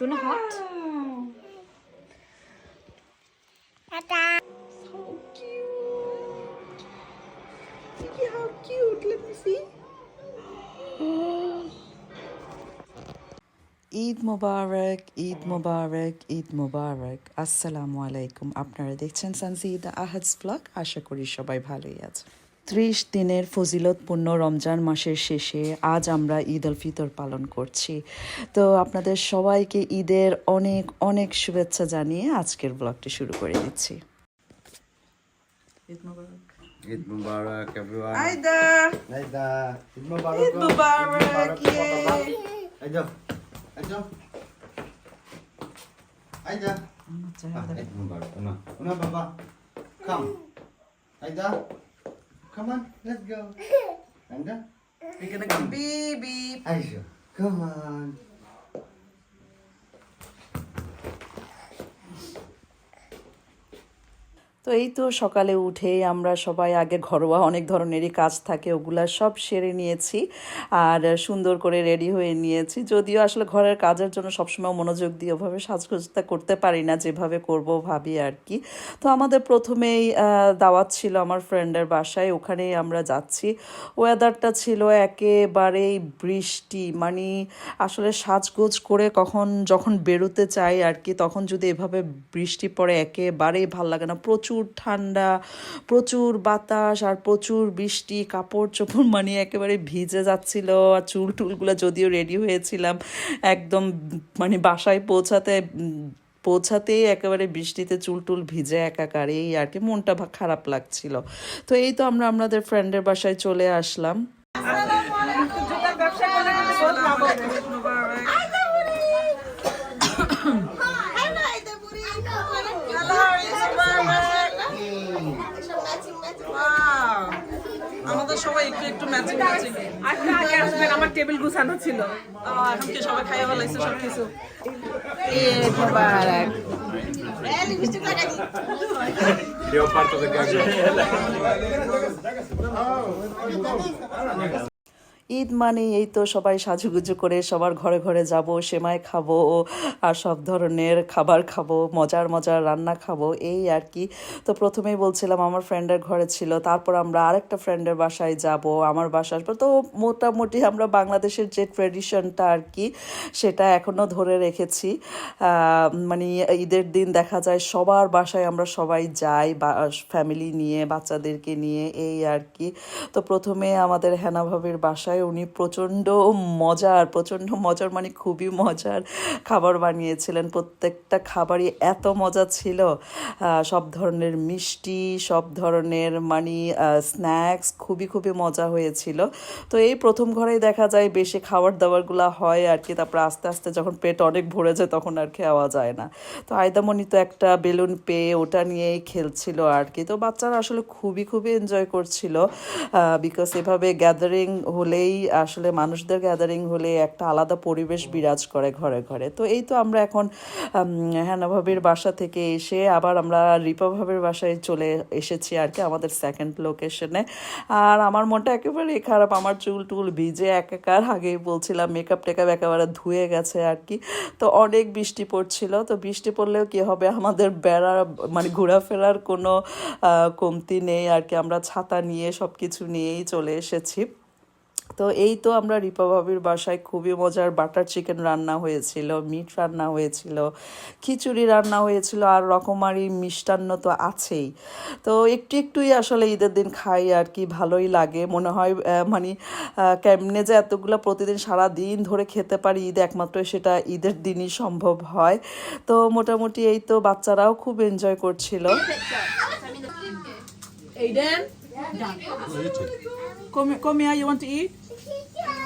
Do you want a hot? So cute. See how cute. Let me see. Eid মোবারক ঈদ মোবারক ঈদ মোবারক আসসালামু আলাইকুম আপনারা দেখছেন সানসিদ আহাজ blog আশা করি সবাই ভালোই আছে ত্রিশ দিনের ফজিলতপূর্ণ রমজান মাসের শেষে আজ আমরা ঈদ আল ফিতর পালন করছি। তো আপনাদের সবাইকে ঈদের অনেক অনেক শুভেচ্ছা জানিয়ে আজকের ব্লগটি শুরু করে দিচ্ছি। আইদা Come. On, let's go. Aida. We're gonna go beep beep. Aisha. Come on. তো এই তো সকালে উঠে আমরা সবাই আগে ঘরোয়া অনেক ধরনেরই কাজ থাকে, ওগুলা সব সেরে নিয়েছি আর সুন্দর করে রেডি হয়ে নিয়েছি। যদিও আসলে ঘরের কাজের জন্য সবসময় মনোযোগ দিয়ে ওভাবে সাজগোজটা করতে পারি না, যেভাবে করব ভাবি আর কি। তো আমাদের প্রথমেই দাওয়াত ছিল আমার ফ্রেন্ডের বাসায়, ওখানেই আমরা যাচ্ছি। ওয়েদারটা ছিল একেবারেই বৃষ্টি মানে আসলে সাজগোজ করে কখন যখন বেরোতে চাই আর কি, তখন যদি এভাবে বৃষ্টি পড়ে একেবারেই ভালো লাগে না। প্রচুর ঠান্ডা, প্রচুর বাতাস আর প্রচুর বৃষ্টি কাপড় চোপড় মানে একেবারে ভিজে যাচ্ছিল আর চুল টুলগুলো যদিও রেডি হয়েছিলাম, একদম মানে বাসায় পৌঁছাতে পৌঁছাতেই একেবারে বৃষ্টিতে চুল টুল ভিজে একাকার এই আর কি, মনটা খারাপ লাগছিল। তো এই তো আমরা আমাদের ফ্রেন্ডের বাসায় চলে আসলাম। সবাই একটু একটু ম্যাচিং ম্যাচিং আজকে আগে আসবেন আমার টেবিল গুছানো ছিল এখন কি সবাই খাইয়া ভালাইছে সব কিছু ঈদ মানে এই তো সবাই সাজুগুজু করে সবার ঘরে ঘরে যাব, সেমাই খাব আর সব ধরনের খাবার খাব, মজার মজার রান্না খাব, এই আর কি। তো প্রথমেই বলছিলাম আমার ফ্রেন্ডের ঘরে ছিল, তারপর আমরা আরেকটা ফ্রেন্ডের বাসায় যাব, আমার বাসা আসব তো মোটামুটি আমরা বাংলাদেশের যে ট্রেডিশনটা আর কি, সেটা এখনও ধরে রেখেছি। মানে ঈদের দিন দেখা যায় সবার বাসায় আমরা সবাই যাই, বা ফ্যামিলি নিয়ে, বাচ্চাদেরকে নিয়ে, এই আর কি। তো প্রথমে আমাদের হেনা ভাবির বাসায় উনি প্রচণ্ড মজার প্রচণ্ড মজার মানে খুবই মজার খাবার বানিয়েছিলেন। প্রত্যেকটা খাবারই এত মজা ছিল। সব ধরনের মিষ্টি, সব ধরনের মানে স্ন্যাক্স খুবই খুবই মজা হয়েছিল। তো এই প্রথম ঘরেই দেখা যায় বেশি খাবার দাবারগুলো হয় আর কি, তারপর আস্তে আস্তে যখন পেট অনেক ভরে যায় তখন আর খাওয়া যায় না। তো আয়দামণি তো একটা বেলুন পেয়ে ওটা নিয়েই খেলছিল আর কি। তো বাচ্চারা আসলে খুবই খুবই এনজয় করছিল বিকজ এভাবে গ্যাদারিং হলেই আসলে মানুষদের গ্যাদারিং হলে একটা আলাদা পরিবেশ বিরাজ করে ঘরে ঘরে। তো এই তো আমরা এখন হ্যানা ভাবির বাসা থেকে এসে আবার আমরা রিপা ভাবির বাসায় চলে এসেছি আর কি আমাদের সেকেন্ড লোকেশনে আর আমার মনটা একেবারে খারাপ, আমার চুল টুল ভিজে একাকার। আগেই বলছিলাম মেকআপ টেকআপ একেবারে ধুয়ে গেছে আর কি। তো অনেক বৃষ্টি পড়ছিল, তো বৃষ্টি পড়লেও কি হবে? আমাদের বেড়া মানে ঘোরাফেরার কোনো কমতি নেই আর কি। আমরা ছাতা নিয়ে সব কিছু নিয়েই চলে এসেছি। তো এই তো আমরা রিপা ভাবির বাসায় খুবই মজার বাটার চিকেন রান্না হয়েছিল মিট রান্না হয়েছিল খিচুড়ি রান্না হয়েছিল আর রকমারি মিষ্টান্ন তো আছেই। তো একটু একটুই আসলে ঈদের দিন খাই আর কি ভালোই লাগে। মনে হয় মানে কেমনে যে এতগুলো প্রতিদিন সারা দিন ধরে খেতে পারি ঈদ একমাত্র সেটা ঈদের দিনই সম্ভব হয়। তো মোটামুটি এই তো বাচ্চারাও খুব এনজয় করছিল? Come, come here, you want to eat?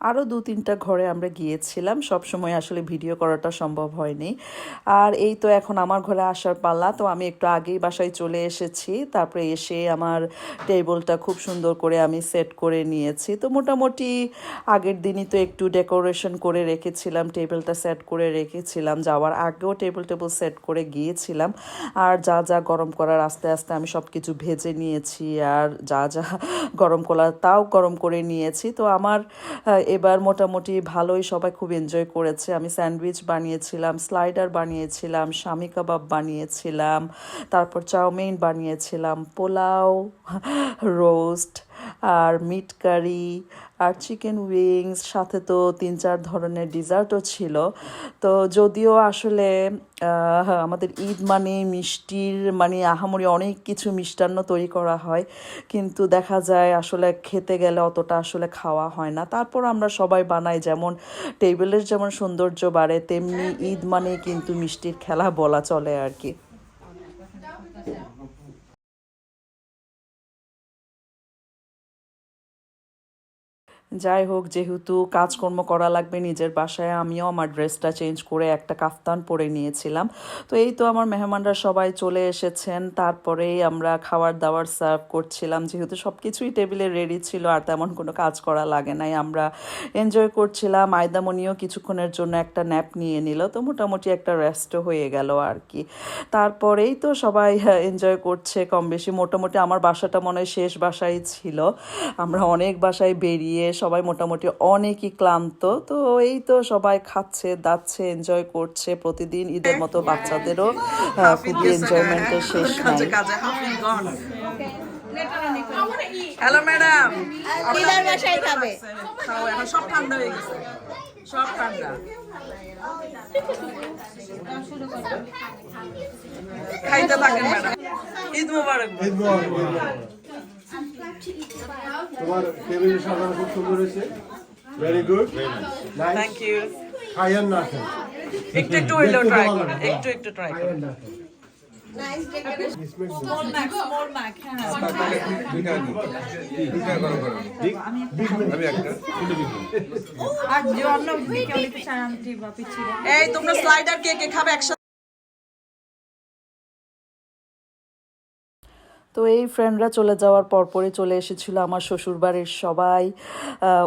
আরও দু তিনটা ঘরে আমরা গিয়েছিলাম। সব সময় আসলে ভিডিও করাটা সম্ভব হয়নি। আর এই তো এখন আমার ঘরে আসার পাল্লা তো আমি একটু আগেই বাসায় চলে এসেছি। তারপরে এসে আমার টেবিলটা খুব সুন্দর করে আমি সেট করে নিয়েছি। তো মোটামুটি আগের দিনই তো একটু ডেকোরেশন করে রেখেছিলাম, টেবিলটা সেট করে রেখেছিলাম। যাওয়ার আগেও টেবিল টেবিল সেট করে গিয়েছিলাম। আর যা যা গরম করার আস্তে আস্তে আমি সব কিছু ভেজে নিয়েছি। আর যা যা গরম করার তাও গরম করে নিয়েছি। তো আমার এবার মোটামুটি ভালোই সবাই খুব এনজয় করেছে। আমি স্যান্ডউইচ বানিয়েছিলাম স্লাইডার বানিয়েছিলাম, স্বামী কাবাব বানিয়েছিলাম, তারপর চাউমিন বানিয়েছিলাম, পোলাও রোস্ট আর মিট কারি আর চিকেন উইংস সাথে তো তিন চার ধরনের ডিজার্টও ছিল। তো যদিও আসলে আমাদের ঈদ মানে মিষ্টির মানে আহামরি অনেক কিছু মিষ্টান্ন তৈরি করা হয়। কিন্তু দেখা যায় আসলে খেতে গেলে অতটা আসলে খাওয়া হয় না। তারপর আমরা সবাই বানাই যেমন টেবিলের যেমন সৌন্দর্য বাড়ে, তেমনি ঈদ মানে কিন্তু মিষ্টির খেলা বলা চলে আর কি। যাই হোক, যেহেতু কাজকর্ম করা লাগবে নিজের বাসায়, আমিও আমার ড্রেসটা চেঞ্জ করে একটা কাফতান পরে নিয়েছিলাম। তো এই তো আমার মেহমানরা সবাই চলে এসেছেন। তারপরেই আমরা খাবার দাবার সার্ভ করছিলাম। যেহেতু সব কিছুই টেবিলে রেডি ছিল, আর তেমন কোনো কাজ করা লাগে নাই, আমরা এনজয় করছিলাম। আয়দামনিও কিছুক্ষণের জন্য একটা ন্যাপ নিয়ে নিল। তো মোটামুটি একটা রেস্টও হয়ে গেল আর কি। তারপরেই তো সবাই এনজয় করছে কম বেশি মোটামুটি আমার বাসাটা মনে হয় শেষ বাসাই ছিল। আমরা অনেক বাসায় বেরিয়ে সবাই মোটামুটি অনেকই ক্লান্ত। তো এই তো সবাই খাচ্ছে দাচ্ছে এনজয় করছে প্রতিদিন ঈদের মতো বাচ্চাদেরও খুবই এনজয়মেন্টের শেষ নাই। হ্যালো ম্যাডাম দিদার বাসায় খাবে। খাও এখন সব ঠান্ডা হয়ে গেছে। সব ঠান্ডা। খাইতে থাকেন ম্যাডাম ঈদ মোবারক, ঈদ মোবারক। তোমার সাজানো খুব সুন্দর হয়েছে। ভেরি গুড থ্যাংক ইউ না একটু একটু হইলেও ট্রাই করেন একটু একটু ট্রাই করেন Dismiss দিন। এই তোমরা স্লাইডার কে কে খাবে একসাথে তো এই ফ্রেন্ডরা চলে যাওয়ার পরপরই চলে এসেছিল আমার শ্বশুর বাড়ির সবাই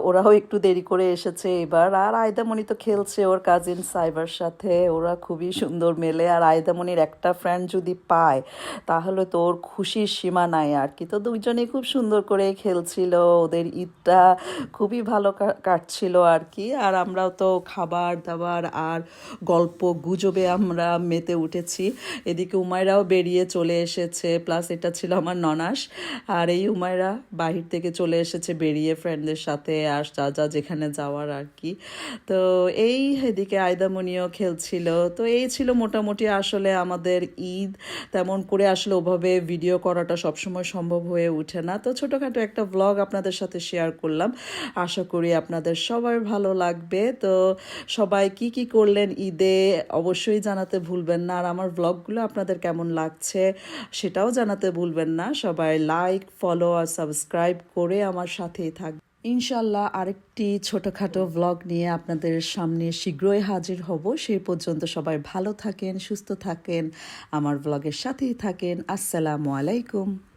ওরাও একটু দেরি করে এসেছে এবার। আর আয়দামণি তো খেলছে ওর কাজিন সাইবার সাথে। ওরা খুবই সুন্দর মেলে। আর আয়দামণির একটা ফ্রেন্ড যদি পায়, তাহলে তো ওর খুশির সীমা নাই আর কি। তো দুইজনেই খুব সুন্দর করে খেলছিল। ওদের ঈদটা খুবই ভালো কাটছিল আর কি। আর আমরাও তো খাবার দাবার আর গল্প গুজবে আমরা মেতে উঠেছি। এদিকে উমায়রাও বেরিয়ে চলে এসেছে। প্লাস এটা ছিল আমার ননাস। আর এই উমায়রা বাহির থেকে চলে এসেছে বেরিয়ে ফ্রেন্ডদের সাথে আর যা যা যেখানে যাওয়ার আর কি। তো এই এদিকে আয়দামণিও খেলছিল। তো এই ছিল মোটামুটি আসলে আমাদের ঈদ। তেমন করে আসলে ওভাবে ভিডিও করাটা সবসময় সম্ভব হয়ে ওঠে না। তো ছোটোখাটো একটা ব্লগ আপনাদের সাথে শেয়ার করলাম। আশা করি আপনাদের সবার ভালো লাগবে। তো সবাই কি কি করলেন ঈদে অবশ্যই জানাতে ভুলবেন না। আর আমার ব্লগগুলো আপনাদের কেমন লাগছে সেটাও জানাতে ভুলবেন না। সবাই লাইক ফলো আর সাবস্ক্রাইব করে আমার সাথেই থাকবে ইনশাল্লাহ আরেকটি ছোটখাটো ব্লগ নিয়ে আপনাদের সামনে শীঘ্রই হাজির হব। সেই পর্যন্ত সবাই ভালো থাকেন, সুস্থ থাকেন, আমার ব্লগের সাথেই থাকেন। আসসালামু আলাইকুম।